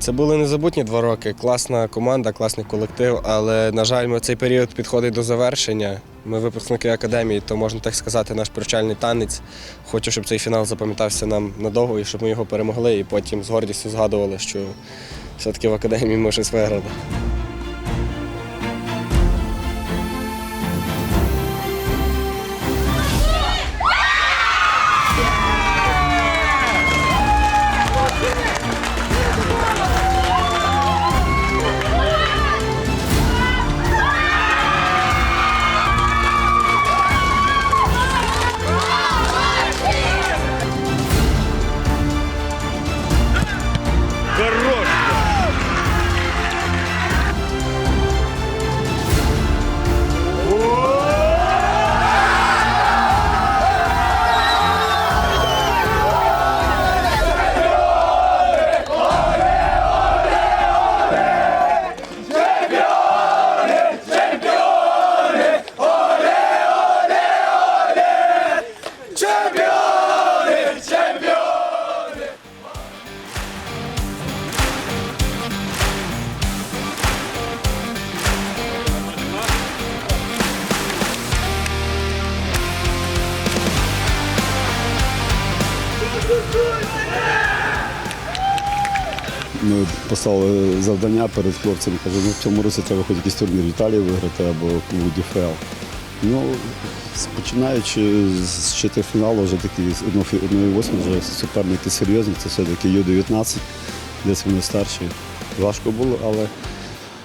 Це були незабутні два роки. Класна команда, класний колектив, але, на жаль, ми цей період підходить до завершення. Ми випускники академії, то можна так сказати, наш прощальний танець. Хочу, щоб цей фінал запам'ятався нам надовго і щоб ми його перемогли, і потім з гордістю згадували, що все-таки в академії ми щось виграли. Ми завдання перед хлопцями. Кажу, ну в цьому році треба хоч якийсь турнір в Італії виграти або у ДФЛ. Ну, починаючи з четвертьфіналу, вже такі 1-8 вже суперники серйозні, це все-таки Ю-19, десь вони старші. Важко було, але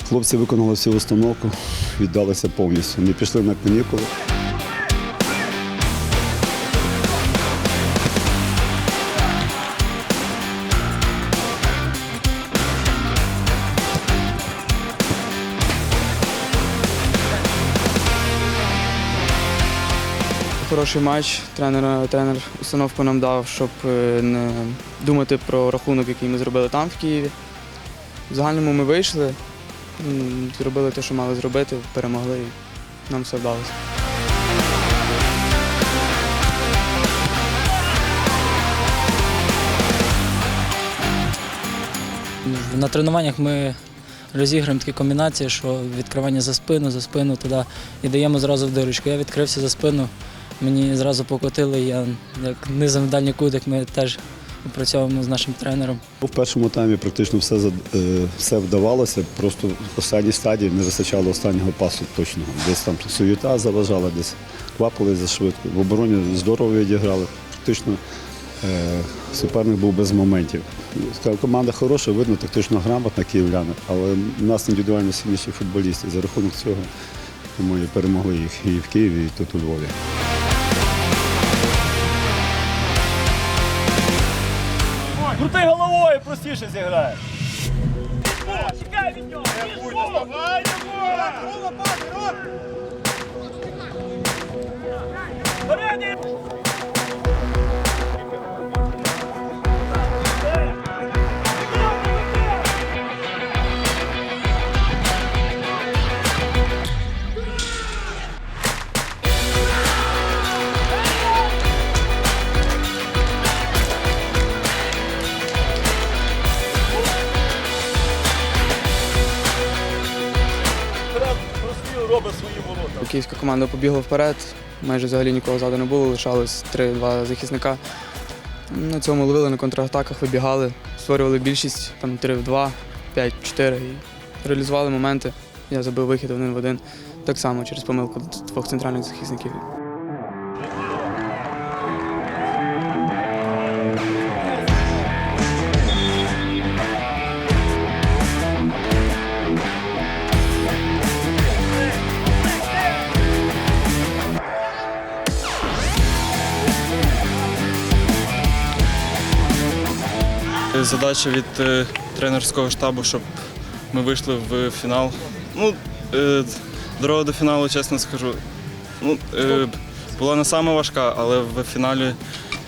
хлопці виконали всю установку, віддалися повністю. Не пішли на канікули. Хороший матч. Тренер, тренер установку нам дав, щоб е, не думати про рахунок, який ми зробили там, в Києві. В загальному ми вийшли, зробили те, що мали зробити, перемогли і нам все вдалося. На тренуваннях ми розіграємо такі комбінації, що відкривання за спину, за спину туди і даємо зразу в дирочку. Я відкрився за спину, мені зразу покотили, я як низом в дальній кут, як ми теж опрацьовуємо з нашим тренером. У першому таймі практично все, е, все вдавалося, просто в останній стадії не вистачало останнього пасу точного. Десь там суєта заважала, десь квапили за швидко. В обороні здорово відіграли. Практично е, суперник був без моментів. Команда хороша, видно, тактично грамотна київляни, але в нас індивідуально сильніші футболісти. За рахунок цього ми перемогли їх і в Києві, і тут у Львові. Крути головою, простіше зіграє. Простіл робить свої ворота. Київська команда побігла вперед, майже взагалі нікого ззаду не було, лишалось 3-2 захисника. На цьому ловили на контратаках, вибігали, створювали більшість там 3 в 2, 5 4 і реалізували моменти. Я забив вихід один в один. Так само через помилку двох центральних захисників. Задача від е, тренерського штабу, щоб ми вийшли в фінал. Ну, е, дорога до фіналу, чесно скажу, ну, е, була не саме важка, але в фіналі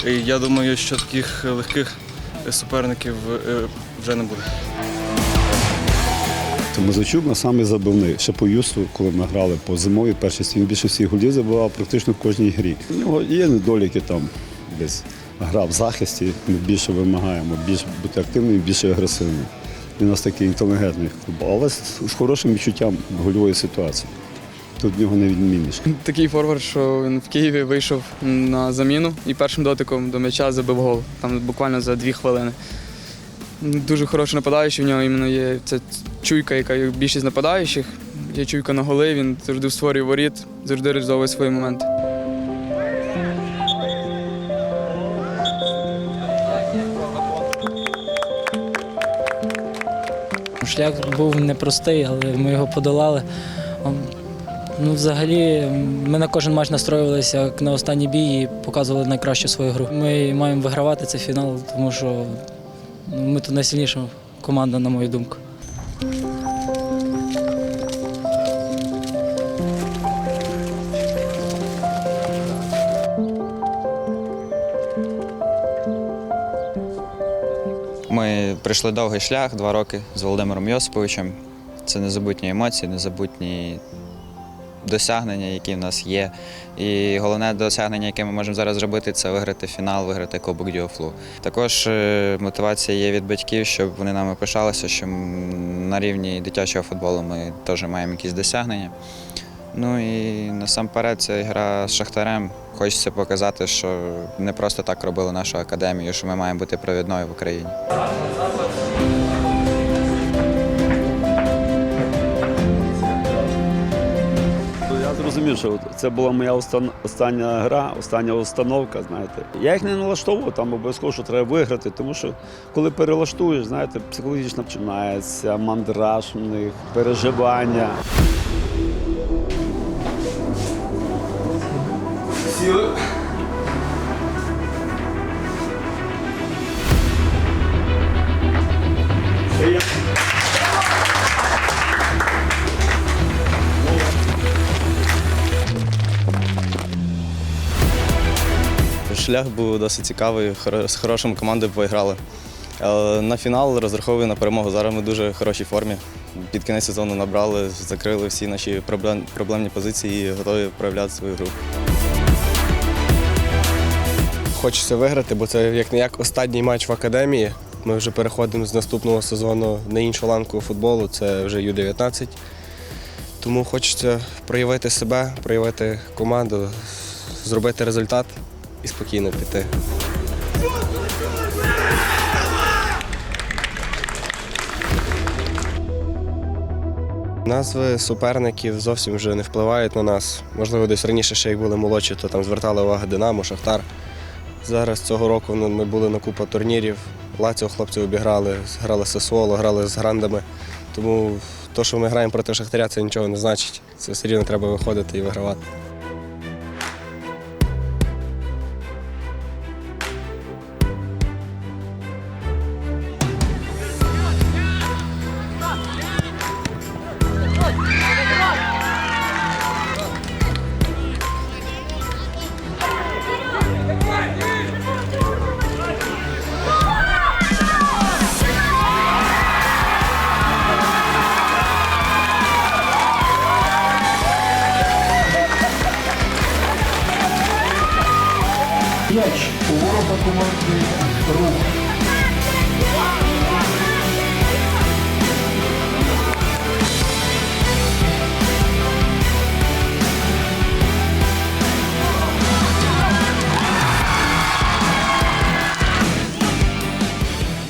я думаю, що таких легких суперників вже не буде. Мазачук на самий забивний. Ще по юсу, коли ми грали по зимовій першості, він більше всіх голів забивав практично в кожній грі. У нього є недоліки там десь. Гра в захисті, ми більше вимагаємо, більш бути активним, більше агресивним. Він у нас такий інтелігентний футбол, але з хорошим відчуттям гольової ситуації. Тут в нього не відміниш. Такий форвард, що він в Києві вийшов на заміну і першим дотиком до м'яча забив гол. Там буквально за дві хвилини. Дуже хороший нападаючий, в нього іменно є ця чуйка, яка є більшість нападаючих. Є чуйка на голи, він завжди створює воріт, завжди реалізовує свої моменти. Шлях був непростий, але ми його подолали. Ну, взагалі, ми на кожен матч настроювалися як на останній бій і показували найкращу свою гру. Ми маємо вигравати цей фінал, тому що ми тут найсильніша команда, на мою думку. Ми пройшли довгий шлях, два роки з Володимиром Йосиповичем. Це незабутні емоції, незабутні досягнення, які в нас є. І головне досягнення, яке ми можемо зараз зробити, це виграти фінал, виграти Кубок Діофлу. Також е, мотивація є від батьків, щоб вони нами пишалися, що на рівні дитячого футболу ми теж маємо якісь досягнення. Ну і насамперед це гра з Шахтарем. Хочеться показати, що не просто так робили нашу академію, що ми маємо бути провідною в Україні. Зрозумів, що це була моя остан- остання гра, остання установка. Знаєте, я їх не налаштовував там обов'язково, що треба виграти, тому що коли перелаштуєш, знаєте, психологічно починається мандраж у них, переживання. Шлях був досить цікавий, з хорошими командою поіграли. На фінал розраховую на перемогу. Зараз ми в дуже хорошій формі. Під кінець сезону набрали, закрили всі наші проблемні позиції і готові проявляти свою гру. Хочеться виграти, бо це як не як останній матч в академії. Ми вже переходимо з наступного сезону на іншу ланку футболу, це вже Ю-19. Тому хочеться проявити себе, проявити команду, зробити результат і спокійно піти. Назви суперників зовсім вже не впливають на нас. Можливо, десь раніше, ще як були молодші, то там звертали увагу Динамо, Шахтар. Зараз цього року ну, ми були на купа турнірів. Лаціо хлопці обіграли, грали з Сосуоло, грали з грандами. Тому то, що ми граємо проти Шахтаря, це нічого не значить. Це все рівно треба виходити і вигравати.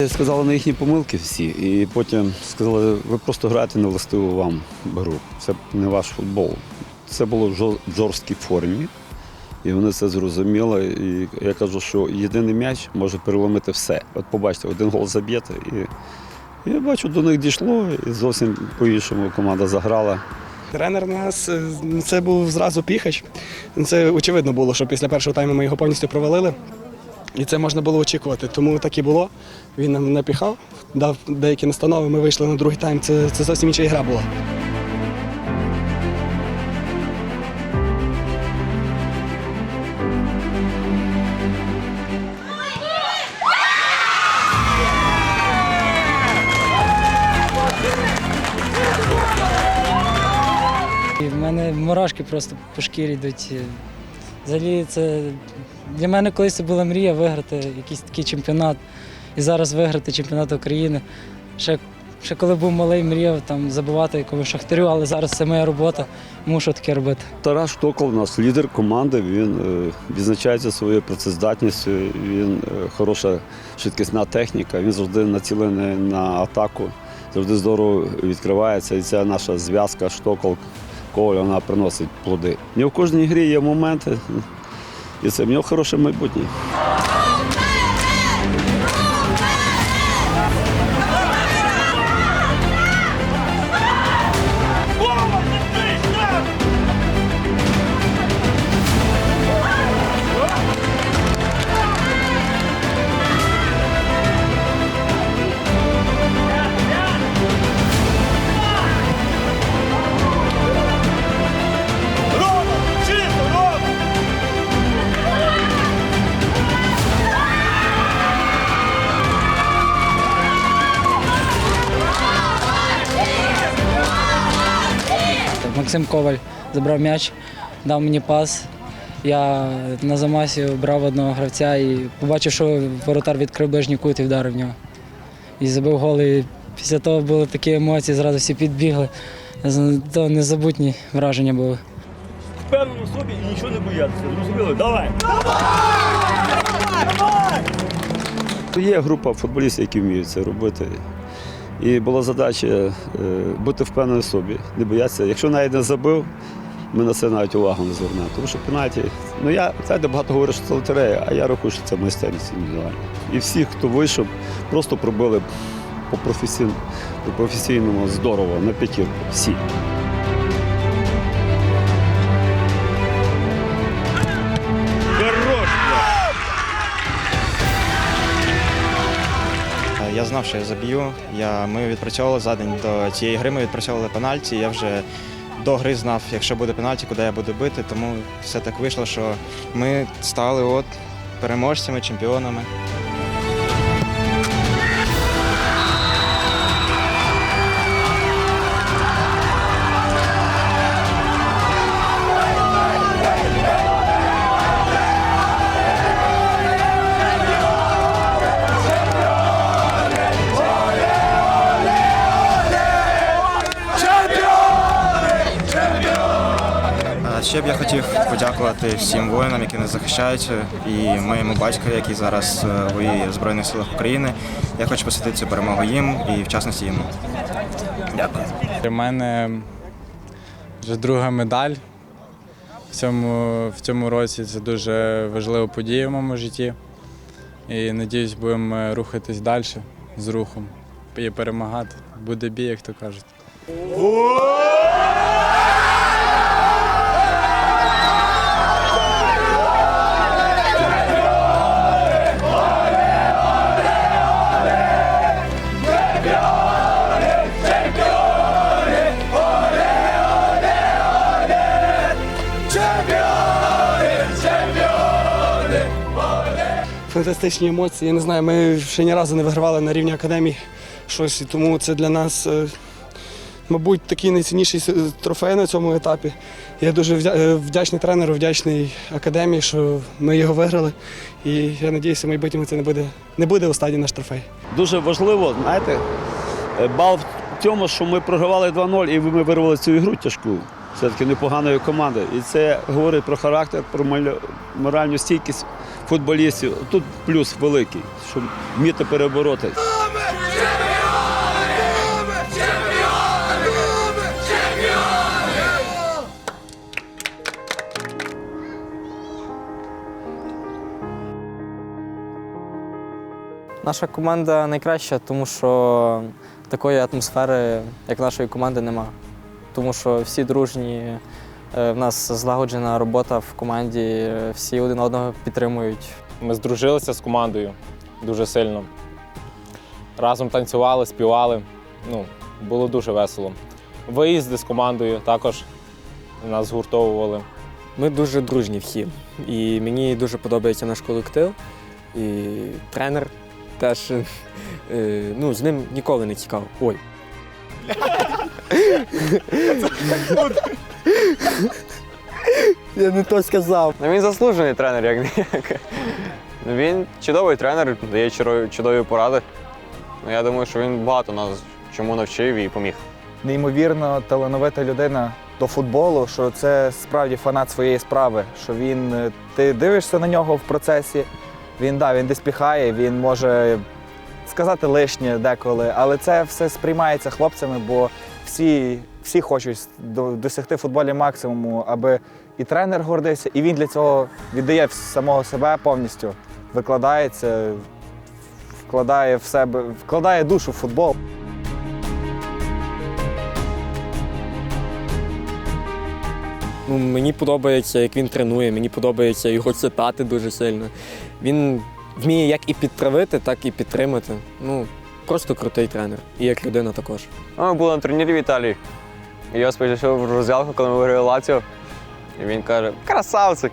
Сказали на їхні помилки всі, і потім сказали, ви просто граєте на властиву вам гру. Це не ваш футбол. Це було в жорсткій формі, і вони це зрозуміли. І я кажу, що єдиний м'яч може переломити все. От побачите, один гол заб'єте, і я бачу, до них дійшло, і зовсім по-іншому команда заграла. Тренер у нас е, це був зразу піхач. Це очевидно було, що після першого тайму ми його повністю провалили. І це можна було очікувати. Тому так і було. Він нам напіхав, дав деякі настанови. Ми вийшли на другий тайм. Це, це зовсім інша гра була. І в мене мурашки просто по шкірі йдуть. Взагалі, це для мене колись була мрія виграти якийсь такий чемпіонат. І зараз виграти чемпіонат України. Ще Ще коли був малий, мріяв там забивати якомусь шахтарю, але зараз це моя робота, мушу таке робити. Тарас Штокол у нас лідер команди. Він е, відзначається своєю працездатністю. Він е, хороша швидкісна техніка. Він завжди націлений на атаку, завжди здорово відкривається. І ця наша зв'язка Штокол Коваль, вона приносить плоди. У нього в кожній грі є моменти, і це в нього хороше майбутнє. Максим Коваль забрав м'яч, дав мені пас. Я на замасі брав одного гравця і побачив, що воротар відкрив ближній кут і вдарив в нього. І забив гол. І після того були такі емоції, зразу всі підбігли. То незабутні враження були. Впевнено в собі і нічого не боятися. Зрозуміли? Давай! Є група футболістів, які вміють це робити. І була задача е, бути впевненим в собі, не боятися. Якщо навіть не забив, ми на це навіть увагу не звернемо. Тому що пенальті, ну я знаєте, багато говорю, що це лотерея, а я рахую, що це майстерність індивідуальна. І всі, хто вийшов, просто пробили по професійному здорово на п'ятірку. Всі. Знав, що я заб'ю. Я, ми відпрацьовували за день до цієї гри. Ми відпрацьовували пенальті. Я вже до гри знав, якщо буде пенальті, куди я буду бити. Тому все так вийшло, що ми стали от переможцями, чемпіонами. Хотів подякувати всім воїнам, які нас захищають, і моєму батькові, який зараз е, воює в Збройних силах України. Я хочу посвятити цю перемогу їм і в частності йому. Дякую. Для мене вже друга медаль. В цьому, в цьому році це дуже важлива подія в моєму житті. І надіюсь, будемо рухатись далі з рухом і перемагати. Буде бій, як то кажуть. Фантастичні емоції. Я не знаю, ми ще ні разу не вигравали на рівні академії щось, і тому це для нас, е, мабуть, такий найцінніший трофей на цьому етапі. Я дуже е, вдячний тренеру, вдячний академії, що ми його виграли. І я сподіваюся, в майбутньому це не буде, не буде останній наш трофей. Дуже важливо, знаєте, е, бал в тому, що ми програвали 2-0 і ми вирвали цю ігру тяжку. Все-таки непоганої команди. І це говорить про характер, про моральну стійкість футболістів. Тут плюс великий, щоб вміти перебороти. Наша команда найкраща, тому що такої атмосфери, як нашої команди, нема. Тому що всі дружні, в нас злагоджена робота в команді, е, всі один одного підтримують. Ми здружилися з командою дуже сильно. Разом танцювали, співали. Ну, було дуже весело. Виїзди з командою також нас згуртовували. Ми дуже дружні всі. І мені дуже подобається наш колектив. І тренер теж е, ну, з ним ніколи не цікаво. Ой. Я не то сказав. Ну, він заслужений тренер, як ніяк. Ну, він чудовий тренер, дає чудові- чудові поради. Ну, я думаю, що він багато нас чому навчив і поміг. неймовірно талановита людина до футболу, що це справді фанат своєї справи. Що він е, ти дивишся на нього в процесі. Він да, він десь піхає, він може сказати лишнє деколи, але це все сприймається хлопцями, бо всі, всі хочуть досягти в футболі максимуму, аби і тренер гордився, і він для цього віддає самого себе повністю, викладається, вкладає в себе, вкладає душу в футбол. Ну, мені подобається, як він тренує, мені подобається його цитати дуже сильно. Він вміє як і підтравити, так і підтримати. Ну, просто крутий тренер. І як людина також. Ми були на турнірі в Італії. Я спочатку в розділку, коли ми виграли Лаціо. І він каже: красавці,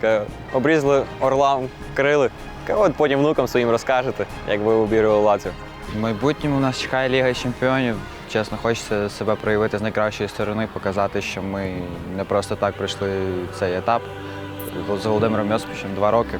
обрізали орлам, крили. От потім внукам своїм розкажете, як ви обірювали Лаціо. В майбутньому нас чекає Ліга Чемпіонів. Чесно, хочеться себе проявити з найкращої сторони, показати, що ми не просто так пройшли цей етап з Володимиром Йосиповичем два роки.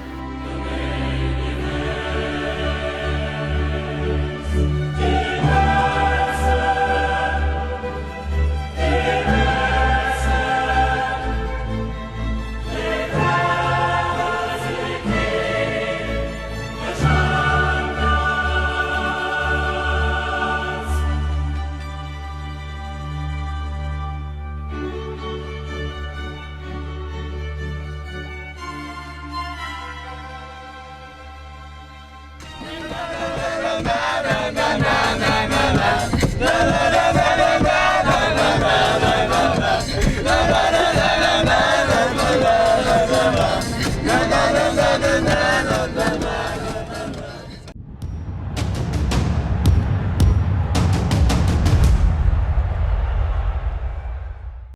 na na na na